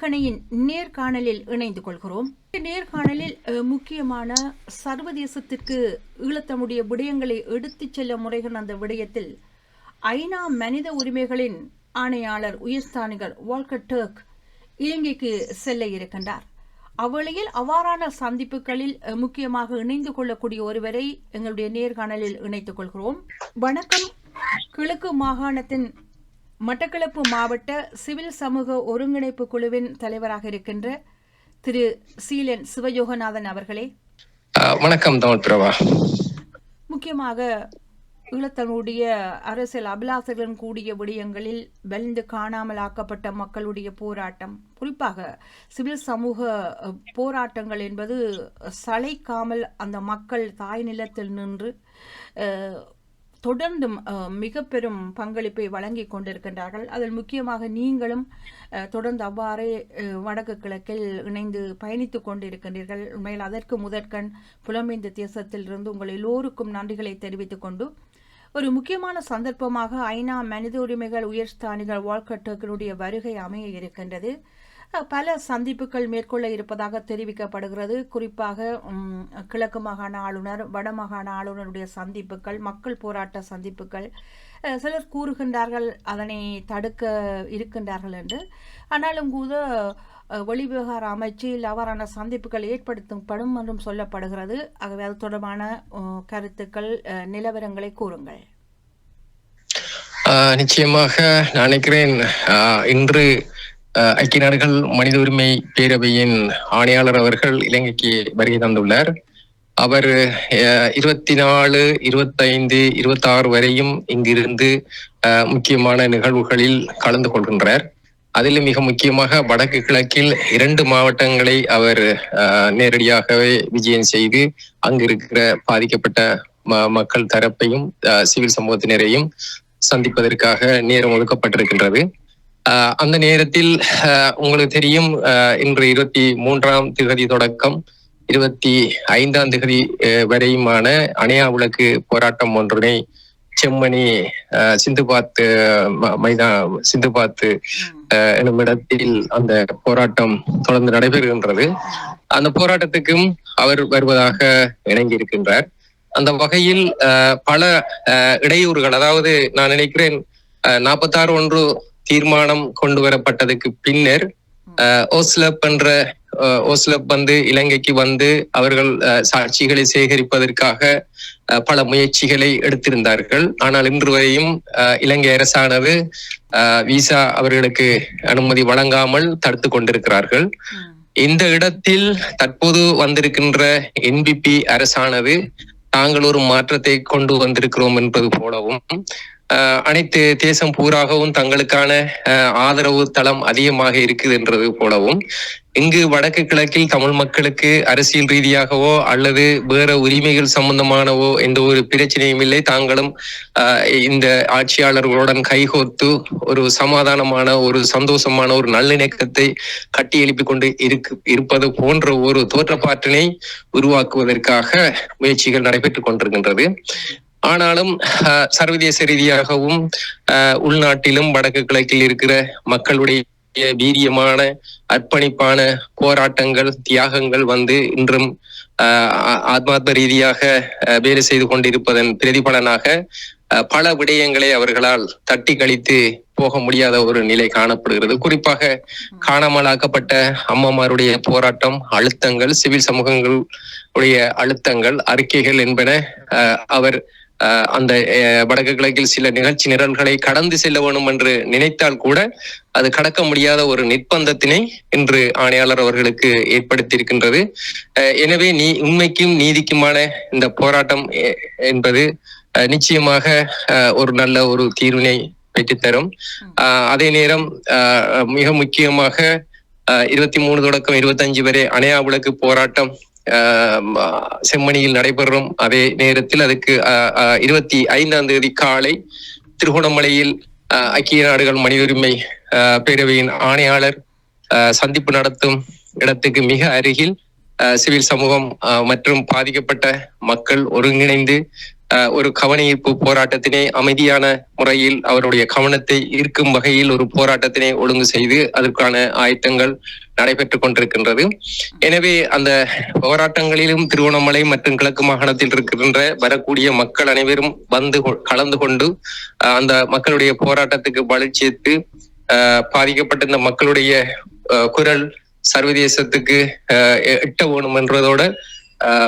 ஏவுகணையின் நேர்காணலில் இணைந்து கொள்கிறோம். நேர்காணலில் முக்கியமான சர்வதேசத்திற்கு ஈழத்தமுடைய விடயங்களை எடுத்துச் செல்ல முறைகள் அந்த விடயத்தில் ஐநா மனித உரிமைகளின் ஆணையாளர் உயர்ஸ்தானிகர் வால்கர் டர்க் இலங்கைக்கு செல்ல இருக்கின்றார். அவ்வேளையில் அவ்வாறான சந்திப்புகளில் அஹ், முக்கியமாக இணைந்து கொள்ளக்கூடிய ஒருவரை எங்களுடைய நேர்காணலில் இணைத்துக் கொள்கிறோம். வணக்கம். கிழக்கு மாகாணத்தின் மட்டக்களப்பு மாவட்ட சிவில் சமூக ஒருங்கிணைப்பு குழுவின் தலைவராக இருக்கின்ற திரு சீலன் சிவயோகநாதன் அவர்களே. வணக்கம் தமிழ் பிரபா. முக்கியமாக ஈழத்தனுடைய அரசியல் அபிலாசைகளுடன் கூடிய விடயங்களில் வெல்ந்து காணாமல் ஆக்கப்பட்ட மக்களுடைய போராட்டம் குறிப்பாக சிவில் சமூக போராட்டங்கள் என்பது சளைக்காமல் அந்த மக்கள் தாய் நிலத்தில் நின்று தொடர்ந்தும் மிக பெரும் பங்களிப்பை வழங்கி கொண்டிருக்கின்றார்கள். அதில் முக்கியமாக நீங்களும் தொடர்ந்து அவ்வாறே வடக்கு கிழக்கில் இணைந்து பயணித்துக் கொண்டிருக்கின்றீர்கள். உண்மையில் அதற்கு முதற்கண் புலம்பெயர்ந்த தேசத்திலிருந்து உங்கள் எல்லோருக்கும் நன்றிகளை தெரிவித்துக் கொண்டு ஒரு முக்கியமான சந்தர்ப்பமாக ஐநா மனித உரிமைகள் உயர்ஸ்தானிகள் வால்கட்டர்களுடைய வருகை அமைய இருக்கின்றது. பல சந்திப்புகள் மேற்கொள்ள இருப்பதாக தெரிவிக்கப்படுகிறது. குறிப்பாக கிழக்கு மாகாண ஆளுநர் வடமாகாண ஆளுநருடைய சந்திப்புகள் மக்கள் போராட்ட சந்திப்புகள் சிலர் கூறுகின்றார்கள் அதனை தடுக்க இருக்கின்றார்கள் என்று. ஆனாலும் கூட வெளிவிவகார அமைச்சில் அவ்வாறான சந்திப்புகள் ஏற்படுத்தப்படும் என்றும் சொல்லப்படுகிறது. ஆகவே அது தொடர்பான கருத்துக்கள் அஹ், நிலவரங்களை கூறுங்கள். நிச்சயமாக நான் நினைக்கிறேன் இன்று ஐக்கிய நாடுகள் மனித உரிமை பேரவையின் ஆணையாளர் அவர்கள் இலங்கைக்கு வருகை தந்துள்ளார். அவர் அஹ், இருபத்தி நாலு இருபத்தைந்து இருபத்தாறு வரையும் இங்கிருந்து முக்கியமான நிகழ்வுகளில் கலந்து கொள்கின்றார். அதில் மிக முக்கியமாக வடக்கு கிழக்கில் இரண்டு மாவட்டங்களை அவர் நேரடியாகவே விஜயம் செய்து அங்கு இருக்கிற பாதிக்கப்பட்ட ம- மக்கள் தரப்பையும் அஹ், சிவில் சமூகத்தினரையும் சந்திப்பதற்காக நேரம் ஒதுக்கப்பட்டிருக்கின்றது. அந்த நேரத்தில் அஹ், உங்களுக்கு தெரியும் அஹ், இன்று இருபத்தி மூன்றாம் திகதி தொடக்கம். இருபத்தி ஐந்தாம் திகதி அஹ், வரையுமான அணையா விளக்கு போராட்டம் ஒன்றினை செம்மணி அஹ், சிந்துபாத் ம- மைதா சிந்துபாத் அஹ், எனும் இடத்தில் அந்த போராட்டம் தொடர்ந்து நடைபெறுகின்றது. அந்த போராட்டத்துக்கும் அவர் வருவதாக இணங்கி இருக்கின்றார் அந்த வகையில் பல இடையூறுகள் அதாவது நான் நினைக்கிறேன் நாற்பத்தாறு ஒன்று தீர்மானம் கொண்டு வரப்பட்டதுக்கு பின்னர் ஓஸ்லப் என்ற ஓஸ்லப் வந்து இலங்கைக்கு வந்து அவர்கள் சாட்சிகளை சேகரிப்பதற்காக பல முயற்சிகளை எடுத்திருந்தார்கள். ஆனால் இன்று வரையும் இலங்கை அரசானது விசா அவர்களுக்கு அனுமதி வழங்காமல் தடுத்து கொண்டிருக்கிறார்கள். இந்த இடத்தில் தற்போது வந்திருக்கின்ற என்பிபி அரசானது தாங்கள் ஒரு மாற்றத்தை கொண்டு வந்திருக்கிறோம் என்பது போலவும் அனைத்து தேசம் பூராகவும் தங்களுக்கான ஆதரவு தளம் அதிகமாக இருக்குது என்றது போலவும் இங்கு வடக்கு கிழக்கில் தமிழ் மக்களுக்கு அரசியல் ரீதியாகவோ அல்லது வேற உரிமைகள் சம்பந்தமானவோ எந்த ஒரு பிரச்சனையும் இல்லை. தாங்களும் இந்த ஆட்சியாளர்களுடன் கைகோர்த்து ஒரு சமாதானமான ஒரு சந்தோஷமான ஒரு நல்லிணக்கத்தை கட்டி எழுப்பி கொண்டு இருக்கு இருப்பது போன்ற ஒரு தோற்றப்பாட்டினை உருவாக்குவதற்காக முயற்சிகள் நடைபெற்றுக் கொண்டிருக்கின்றது. ஆனாலும் சர்வதேச ரீதியாகவும் உள்நாட்டிலும் வடக்கு கிழக்கில் இருக்கிற மக்களுடைய வீரியமான அர்ப்பணிப்பான போராட்டங்கள் தியாகங்கள் வந்து இன்றும் ஆத்மாத்ம ரீதியாக வேலை செய்து கொண்டிருப்பதன் பிரதிபலனாக அஹ், பல விடயங்களை அவர்களால் தட்டி கழித்து போக முடியாத ஒரு நிலை காணப்படுகிறது. குறிப்பாக காணாமலாக்கப்பட்ட அம்மாமாருடைய போராட்டம் அழுத்தங்கள் சிவில் சமூகங்கள் உடைய அழுத்தங்கள் அறிக்கைகள் என்பன அஹ், அவர் அந்த அஹ், வடக்கு கிழக்கில் சில நிகழ்ச்சி நிரல்களை கடந்து செல்ல வேணும் என்று நினைத்தால் கூட அது கடக்க முடியாத ஒரு நிர்பந்தத்தினை இன்று ஆணையாளர் அவர்களுக்கு ஏற்படுத்தியிருக்கின்றது. அஹ், எனவே நீ உண்மைக்கும் நீதிக்குமான இந்த போராட்டம் என்பது அஹ், நிச்சயமாக அஹ், ஒரு நல்ல ஒரு தீர்வினை பெற்றுத்தரும். ஆஹ் அதே நேரம் ஆஹ் மிக முக்கியமாக இருபத்தி மூணு தொடக்கம் இருபத்தஞ்சு வரை அணையா விளக்கு போராட்டம் செம்மணியில் நடைபெறும் அதே நேரத்தில் அதுக்கு இருபத்தி ஐந்தாம் தேதி காலை திருகோணமலையில் ஐக்கிய நாடுகள் மனித உரிமை ஆஹ் பேரவையின் ஆணையாளர் சந்திப்பு நடத்தும் இடத்துக்கு மிக அருகில் சிவில் சமூகம் ஆஹ் மற்றும் பாதிக்கப்பட்ட மக்கள் ஒருங்கிணைந்து ஒரு கவனஈர்ப்பு போராட்டத்தினை அமைதியான முறையில் அவருடைய கவனத்தை ஈர்க்கும் வகையில் ஒரு போராட்டத்தினை ஒழுங்கு செய்து அதற்கான ஆயத்தங்கள் நடைபெற்றுக் கொண்டிருக்கின்றது. எனவே அந்த போராட்டங்களிலும் திருவண்ணாமலை மற்றும் கிழக்கு மாகாணத்தில் இருக்கின்ற வரக்கூடிய மக்கள் அனைவரும் வந்து கொ- கலந்து கொண்டு அஹ், அந்த மக்களுடைய போராட்டத்துக்கு வளர்ச்சித்து பாதிக்கப்பட்ட இந்த மக்களுடைய அஹ், குரல் சர்வதேசத்துக்கு அஹ், எட்ட வேணும் என்றதோட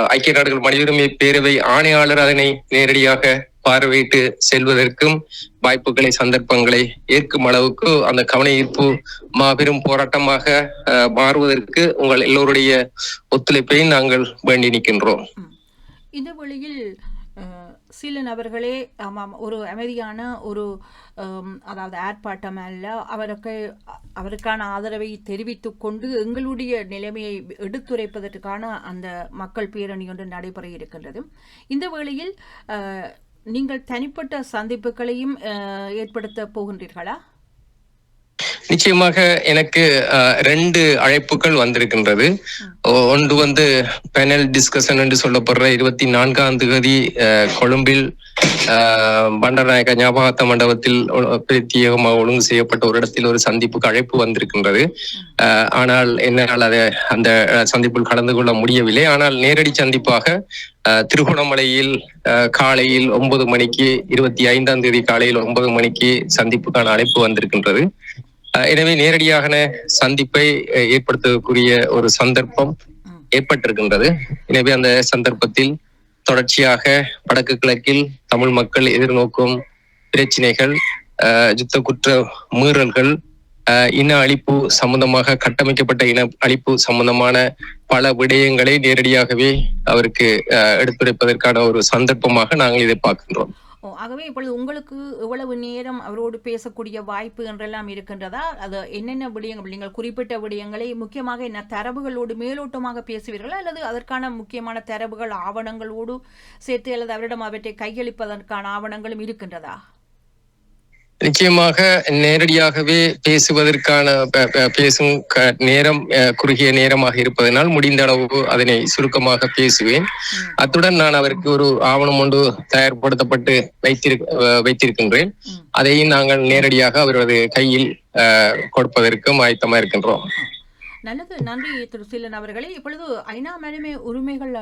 ஐக்கிய நாடுகள் மனித உரிமை பேரவை ஆணையாளர் அதனை நேரடியாக பார்வையிட்டு செல்வதற்கும் வாய்ப்புகளை சந்தர்ப்பங்களை ஏற்கும் அளவுக்கு அந்த கவன ஈர்ப்பு மாபெரும் போராட்டமாக அஹ், மாறுவதற்கு உங்கள் எல்லோருடைய ஒத்துழைப்பை நாங்கள் வேண்டி நிற்கின்றோம். இந்த வழியில் சில நபர்களே ஆமாம் ஒரு அமைதியான ஒரு அதாவது ஆர்ப்பாட்டம் அல்ல. அவருக்கு அவருக்கான ஆதரவை தெரிவித்து கொண்டு எங்களுடைய நிலைமையை எடுத்துரைப்பதற்கான அந்த மக்கள் பேரணி ஒன்று நடைபெற இருக்கின்றது. இந்த வேளையில் நீங்கள் தனிப்பட்ட சந்திப்புகளையும் ஏற்படுத்த போகின்றீர்களா? நிச்சயமாக எனக்கு ரெண்டு அழைப்புகள் வந்திருக்கின்றது. ஒன்று வந்து பேனல் டிஸ்கஷன் என்று சொல்லப்படுற இருபத்தி நான்காம் தேதி கொழும்பில் அஹ், பண்டநாயக்க ஞாபகத்த மண்டபத்தில் பிரத்யேகமாக ஒழுங்கு செய்யப்பட்ட ஒரு இடத்தில் ஒரு சந்திப்புக்கு அழைப்பு வந்திருக்கின்றது. ஆனால் என்னால் அதை அந்த சந்திப்பில் கலந்து கொள்ள முடியவில்லை. ஆனால் நேரடி சந்திப்பாக திருகோணமலையில் காலையில் ஒன்பது மணிக்கு இருபத்தி ஐந்தாம் தேதி காலையில் ஒன்பது மணிக்கு சந்திப்புக்கான அழைப்பு வந்திருக்கின்றது. எனவே நேரடியான சந்திப்பை ஏற்படுத்தக்கூடிய ஒரு சந்தர்ப்பம் ஏற்பட்டிருக்கின்றது. எனவே அந்த சந்தர்ப்பத்தில் தொடர்ச்சியாக வடக்கு கிழக்கில் தமிழ் மக்கள் எதிர்நோக்கும் பிரச்சினைகள் யுத்த குற்ற மீறல்கள் இன அழிப்பு சம்பந்தமாக கட்டமைக்கப்பட்ட இன அழிப்பு சம்பந்தமான பல விடயங்களை நேரடியாகவே அவருக்கு அஹ், எடுத்துரைப்பதற்கான ஒரு சந்தர்ப்பமாக நாங்கள் இதை பார்க்கின்றோம். ஆகவே இப்பொழுது உங்களுக்கு எவ்வளவு நேரம் அவரோடு பேசக்கூடிய வாய்ப்பு என்றெல்லாம் இருக்கின்றதா? அது என்னென்ன விடயங்கள் நீங்கள் குறிப்பிட்ட விடயங்களை முக்கியமாக என்ன தரவுகளோடு மேலோட்டமாக பேசுவீர்களா? அல்லது அதற்கான முக்கியமான தரவுகள் ஆவணங்களோடு சேர்த்து அல்லது அவரிடம் அவற்றை கையளிப்பதற்கான ஆவணங்களும் இருக்கின்றதா? நிச்சயமாக நேரடியாகவே பேசுவதற்கான பேசும் நேரம் குறுகிய நேரமாக இருப்பதனால் முடிந்த அளவு அதனை சுருக்கமாக பேசுவேன். அத்துடன் நான் அவருக்கு ஒரு ஆவணம் ஒன்று தயார்படுத்தப்பட்டு வைத்திருக்க வைத்திருக்கின்றேன். அதையும் நாங்கள் நேரடியாக அவரது கையில் அஹ், கொடுப்பதற்கும் ஆயத்தமா இருக்கின்றோம். நல்லது. நன்றி திரு சீலன் அவர்களே. இப்பொழுது ஐநா மனித உரிமைகள்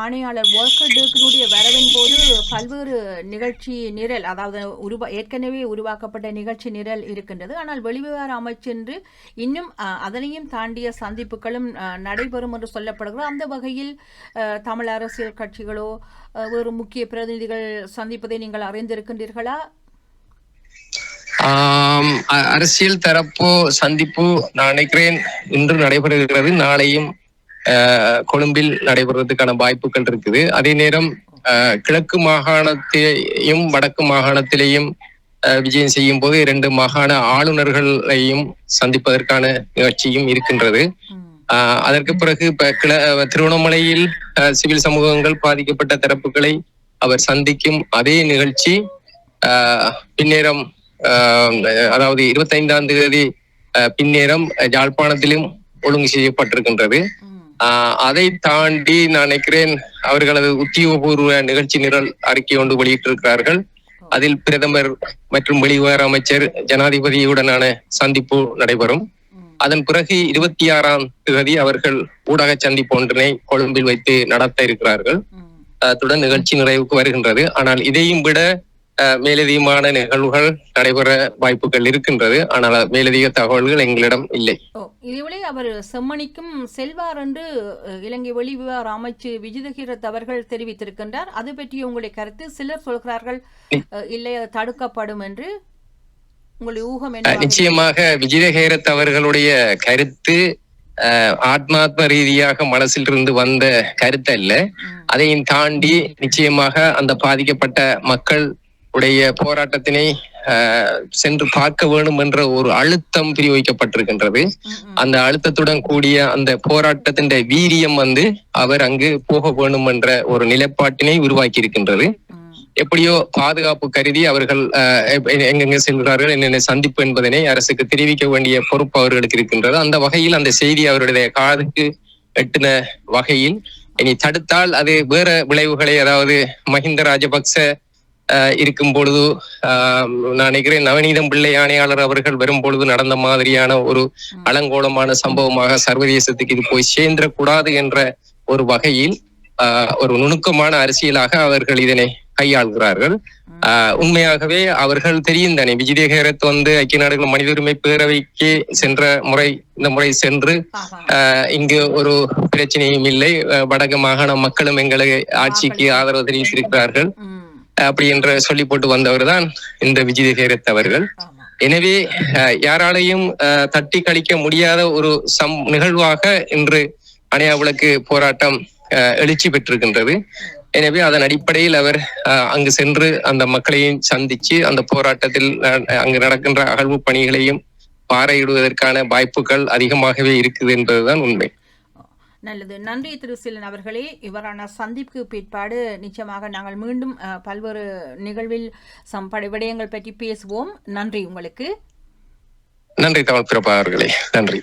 ஆணையாளர் ஒர்க்கர் டேக்கினுடைய வரவின் போது பல்வேறு நிகழ்ச்சி நிரல் அதாவது உருவா ஏற்கனவே உருவாக்கப்பட்ட நிகழ்ச்சி நிரல் இருக்கின்றது. ஆனால் வெளிவிவகார அமைச்சென்று இன்னும் அதனையும் தாண்டிய சந்திப்புகளும் நடைபெறும் என்று சொல்லப்படுகிறது. அந்த வகையில் தமிழ் அரசியல் கட்சிகளோ வேறு முக்கிய பிரதிநிதிகள் சந்திப்பதை நீங்கள் அறிந்திருக்கின்றீர்களா? அரசியல் தரப்பு சந்திப்பு நான் நினைக்கிறேன் இன்று நடைபெறுகிறது. நாளையும் கொழும்பில் நடைபெறுவதற்கான வாய்ப்புகள் இருக்குது. அதே நேரம் கிழக்கு மாகாணத்தையும் வடக்கு மாகாணத்திலேயும் அஹ், விஜயம் செய்யும் போது இரண்டு மாகாண ஆளுநர்களையும் சந்திப்பதற்கான நிகழ்ச்சியும் இருக்கின்றது. ஆஹ் அதற்கு பிறகு இப்ப திருவண்ணாமலையில் சிவில் சமூகங்கள் பாதிக்கப்பட்ட தரப்புகளை அவர் சந்திக்கும் அதே நிகழ்ச்சி ஆஹ், பின்னேரம் அதாவது இருபத்தைந்தாம் தேதி பின்னேரம் யாழ்ப்பாணத்திலும் ஒழுங்கு செய்யப்பட்டிருக்கின்றது. அதை தாண்டி நான் நினைக்கிறேன் அவர்களது உத்தியோகபூர்வ நிகழ்ச்சி நிரல் அறிக்கை ஒன்று வெளியிட்டிருக்கிறார்கள். அதில் பிரதமர் மற்றும் வெளிவிவகார அமைச்சர் ஜனாதிபதியுடனான சந்திப்பு நடைபெறும். அதன் பிறகு இருபத்தி ஆறாம் தேதி அவர்கள் ஊடக சந்திப்பு ஒன்றினை கொழும்பில் வைத்து நடத்த இருக்கிறார்கள். அத்துடன் நிகழ்ச்சி நிறைவுக்கு வருகின்றது. ஆனால் இதையும் விட மேலதிகமான நிகழ்வுகள் நடைபெற வாய்ப்புகள் இருக்கின்றது. ஆனால் மேலதிக தகவல்கள் எங்களிடம் இல்லை. இதேவேளை அவர் செம்மணிக்கும் செல்வார் என்று இலங்கை வெளிவிவகார அமைச்சு விஜிதகீரத் அவர்கள் தெரிவித்திருக்கின்றார். அது பற்றிய உங்களுடைய கருத்து சிலர் சொல்கிறார்கள் இல்லை அது தடுக்கப்படும் என்று. உங்களுடைய ஊகம் என்ன நிச்சயமாக விஜயஹேரத் அவர்களுடைய கருத்து ஆத்மாத்ம ரீதியாக மனசிலிருந்து வந்த கருத்து அல்ல அதையும் தாண்டி நிச்சயமாக அந்த பாதிக்கப்பட்ட மக்கள் உடைய போராட்டத்தினை சென்று பார்க்க வேண்டும் என்ற ஒரு அழுத்தம் பிரிவிக்கப்பட்டிருக்கின்றது அந்த அழுத்தத்துடன் கூடிய அந்த போராட்டத்தின் வீரியம் வந்து அவர் அங்கு போக வேண்டும் என்ற ஒரு நிலைப்பாட்டினை உருவாக்கி இருக்கின்றது எப்படியோ பாதுகாப்பு கருதி அவர்கள் எங்கெங்க செல்கிறார்கள் என்னென்ன சந்திப்பு என்பதனை அரசுக்கு தெரிவிக்க வேண்டிய பொறுப்பு அவர்களுக்கு இருக்கின்றது. அந்த வகையில் அந்த செய்தி அவருடைய காதுக்கு எட்டின வகையில் இனி தடுத்தால் அது வேற விளைவுகளை அதாவது மஹிந்த ராஜபக்ச இருக்கும் பொழுது ஆஹ், நான் நினைக்கிறேன் நவநீதம் பிள்ளை ஆணையாளர் அவர்கள் வரும் பொழுது நடந்த மாதிரியான ஒரு அலங்கோலமான சம்பவமாக சர்வதேசத்துக்கு இது போய் சேர்ந்திடக்கூடாது என்ற ஒரு வகையில் ஒரு நுணுக்கமான அரசியலாக அவர்கள் இதனை கையாள்கிறார்கள். ஆஹ், உண்மையாகவே அவர்கள் தெரியும் தானே விஜயதேகரத் வந்து ஐக்கிய நாடுகள் மனித உரிமை பேரவைக்கு சென்ற முறை இந்த முறை சென்று இங்கு ஒரு பிரச்சனையும் இல்லை. வடக்கு மாகாண மக்களும் எங்களை ஆட்சிக்கு ஆதரவு தெரிவித்திருக்கிறார்கள். அப்படி என்று சொல்லி போட்டு வந்தவர் தான் இந்த விஜயதேகரத் அவர்கள். ஆமா. எனவே யாராலையும் தட்டி கழிக்க முடியாத ஒரு சம் நிகழ்வாக இன்று அணையா விளக்கு போராட்டம் எழுச்சி பெற்றிருக்கின்றது. எனவே அதன் அடிப்படையில் அவர் அங்கு சென்று அந்த மக்களையும் சந்திச்சு அந்த போராட்டத்தில் அங்கு நடக்கின்ற அகழ்வு பணிகளையும் பாறையிடுவதற்கான வாய்ப்புகள் அதிகமாகவே இருக்குது என்பதுதான் உண்மை. நல்லது. நன்றி திரு சிலன் அவர்களே. இவரான சந்திப்புக்கு பிற்பாடு நிச்சயமாக நாங்கள் மீண்டும் பல்வேறு நிகழ்வில் சம் விடயங்கள் பற்றி பேசுவோம். நன்றி உங்களுக்கு. நன்றி தமிழ் பிரபா அவர்களே. நன்றி.